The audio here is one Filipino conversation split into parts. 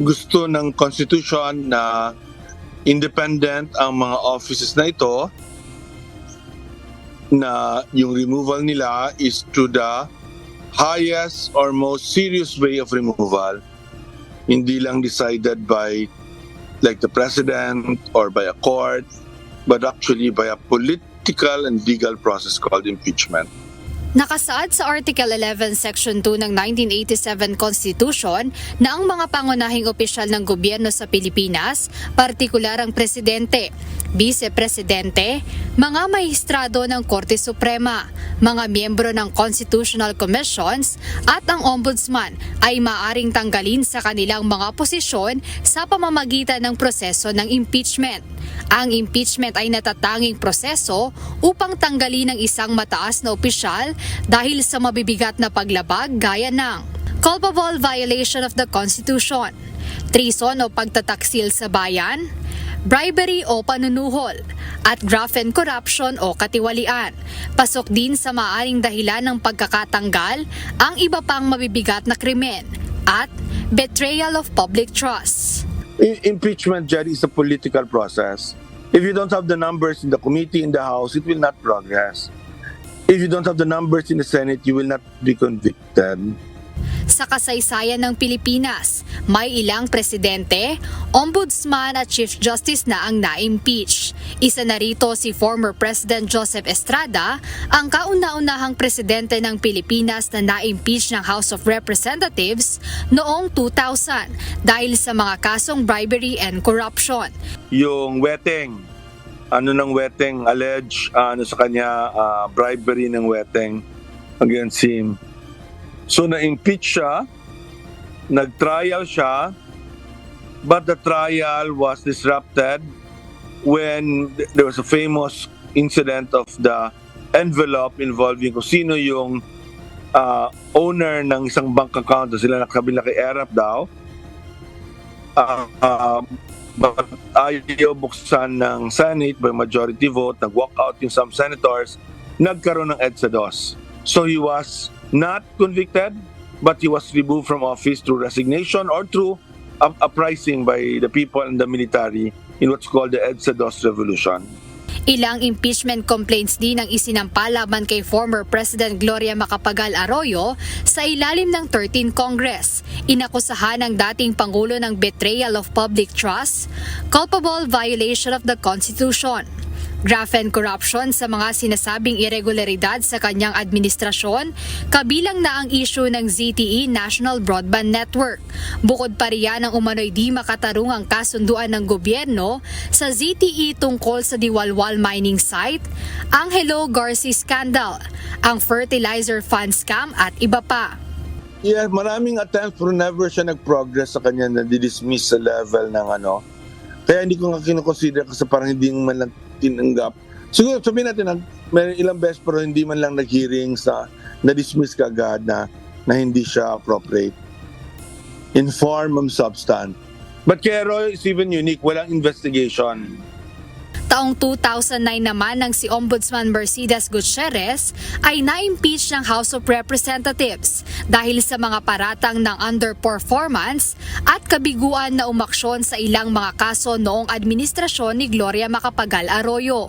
gusto ng Constitution na independent ang mga offices na ito na yung removal nila is to the highest or most serious way of removal. Hindi lang decided by like the president or by a court but actually by a political and legal process called impeachment Nakasaad sa Article 11, Section 2 ng 1987 Constitution na ang mga pangunahing opisyal ng gobyerno sa Pilipinas, partikular ang presidente, vice-presidente, mga mahistrado ng Korte Suprema, mga miyembro ng Constitutional Commissions at ang ombudsman ay maaring tanggalin sa kanilang mga posisyon sa pamamagitan ng proseso ng impeachment. Ang impeachment ay natatanging proseso upang tanggalin ang isang mataas na opisyal dahil sa mabibigat na paglabag gaya ng culpable violation of the Constitution, treason o pagtataksil sa bayan, bribery o panunuhol, at graft and corruption o katiwalian. Pasok din sa maaring dahilan ng pagkakatanggal ang iba pang mabibigat na krimen at betrayal of public trust. Impeachment, Jerry, is a political process. If you don't have the numbers in the committee, in the House, it will not progress. If you don't have the numbers in the Senate, you will not be convicted. Sa kasaysayan ng Pilipinas, may ilang presidente, ombudsman at chief justice na ang na-impeach. Isa na rito si former President Joseph Estrada, ang kauna-unahang presidente ng Pilipinas na na-impeach ng House of Representatives noong 2000 dahil sa mga kasong bribery and corruption. Yung weteng, ano ng weteng, allege, ano sa kanya, ah, bribery ng weteng against him. So na-impeach siya, nag-trial siya, but the trial was disrupted when th- there was a famous incident of the envelope involving kung sino yung ah, owner ng isang bank account sila nakabil na kay Erap daw. Ah, but ayaw buksan ng Senate by majority vote, nag-walk out yung some senators, nagkaroon ng EDSA DOS. So he was not convicted, but he was removed from office through resignation or through up- uprising by the people and the military in what's called the EDSA DOS revolution. Ilang impeachment complaints din ang isinampa laban kay former President Gloria Macapagal Arroyo sa ilalim ng 13 Congress. Inakusahan ng dating Pangulo ng betrayal of public trust, culpable violation of the Constitution, graft and corruption sa mga sinasabing irregularidad sa kanyang administrasyon, kabilang na ang issue ng ZTE National Broadband Network. Bukod pa riyan ang umano'y di makatarungang kasunduan ng gobyerno sa ZTE tungkol sa Diwalwal mining site, ang Hello Garci scandal, ang fertilizer fund scam at iba pa. Yeah, maraming attempts pero never siya nag-progress sa kanya na dismiss sa level ng ano. Kaya hindi ko nga kinoconsider kasi parang hindi man lang tinanggap. Siguro sabihin natin na may ilang beses pero hindi man lang nag-hearing sa na-dismiss kagad na, na hindi siya appropriate. In form and substance. But kay Roy is even unique. Walang investigation. Taong 2009 naman nang si Ombudsman Mercedes Gutierrez ay na-impeach ng House of Representatives dahil sa mga paratang ng underperformance at kabiguan na umaksyon sa ilang mga kaso noong administrasyon ni Gloria Macapagal Arroyo.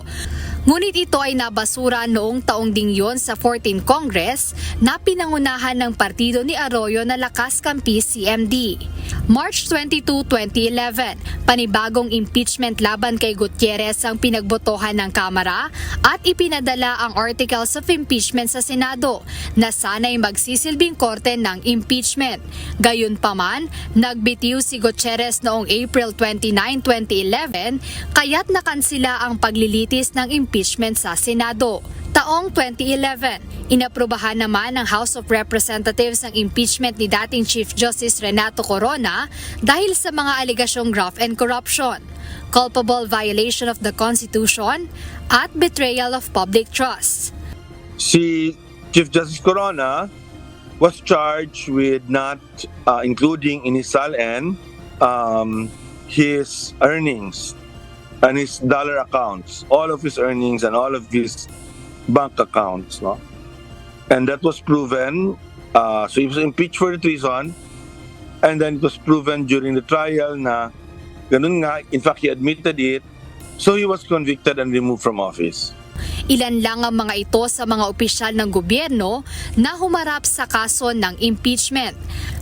Ngunit ito ay nabasura noong taong ding yon sa 14 Congress na pinangunahan ng partido ni Arroyo na Lakas Kampi CMD. March 22, 2011, panibagong impeachment laban kay Gutierrez ang pinagbotohan ng Kamara at ipinadala ang Articles of Impeachment sa Senado na sana'y magsisilbing korte ng impeachment. Gayunpaman, nagbitiw si Gutierrez noong April 29, 2011 kaya't nakansila ang paglilitis ng impeachment sa Senado. Taong 2011, inaprubahan naman ng House of Representatives ang impeachment ni dating Chief Justice Renato Corona dahil sa mga alegasyong graft and corruption, culpable violation of the Constitution, at betrayal of public trust. si Chief Justice Corona was charged with not uh, including in his SALN um, his earnings and his dollar accounts, all of his earnings and all of his bank accounts. No? And that was proven. Uh, so he was impeached for treason And then it was proven during the trial na ganun nga. In fact, he admitted it. So he was convicted and removed from office. Ilan lang ang mga ito sa mga opisyal ng gobyerno na humarap sa kaso ng impeachment.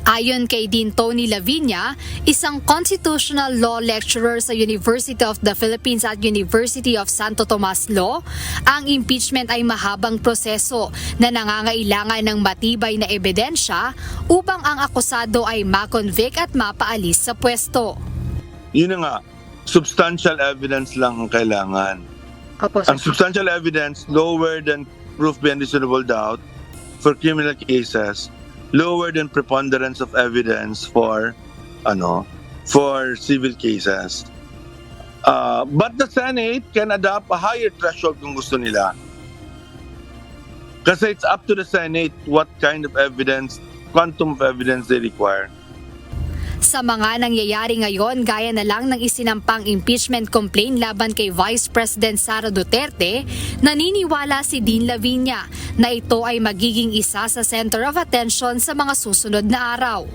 Ayon kay Dean Tony Lavinia, isang constitutional law lecturer sa University of the Philippines at University of Santo Tomas Law, ang impeachment ay mahabang proseso na nangangailangan ng matibay na ebidensya upang ang akusado ay makonvict at mapaalis sa pwesto. Yun nga, substantial evidence lang ang kailangan. Opo, Ang substantial evidence lower than proof beyond reasonable doubt for criminal cases, lower than preponderance of evidence for ano, for civil cases. Uh, but the Senate can adopt a higher threshold kung gusto nila. Kasi it's up to the Senate what kind of evidence, quantum of evidence they require. Sa mga nangyayari ngayon gaya na lang ng isinampang impeachment complaint laban kay Vice President Sara Duterte, naniniwala si Dean Lavinia na ito ay magiging isa sa center of attention sa mga susunod na araw.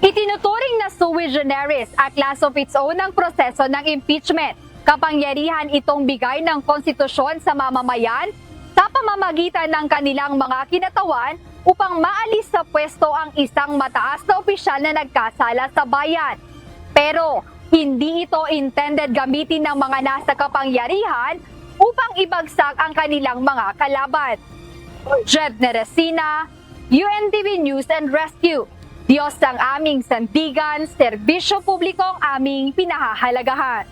Itinuturing na sui generis at class of its own ang proseso ng impeachment. Kapangyarihan itong bigay ng konstitusyon sa mamamayan sa pamamagitan ng kanilang mga kinatawan upang maalis sa pwesto ang isang mataas na opisyal na nagkasala sa bayan. Pero hindi ito intended gamitin ng mga nasa kapangyarihan upang ibagsak ang kanilang mga kalaban. Jed Neresina, UNTV News and Rescue. Diyos ang aming sandigan, serbisyo publiko ang aming pinahahalagahan.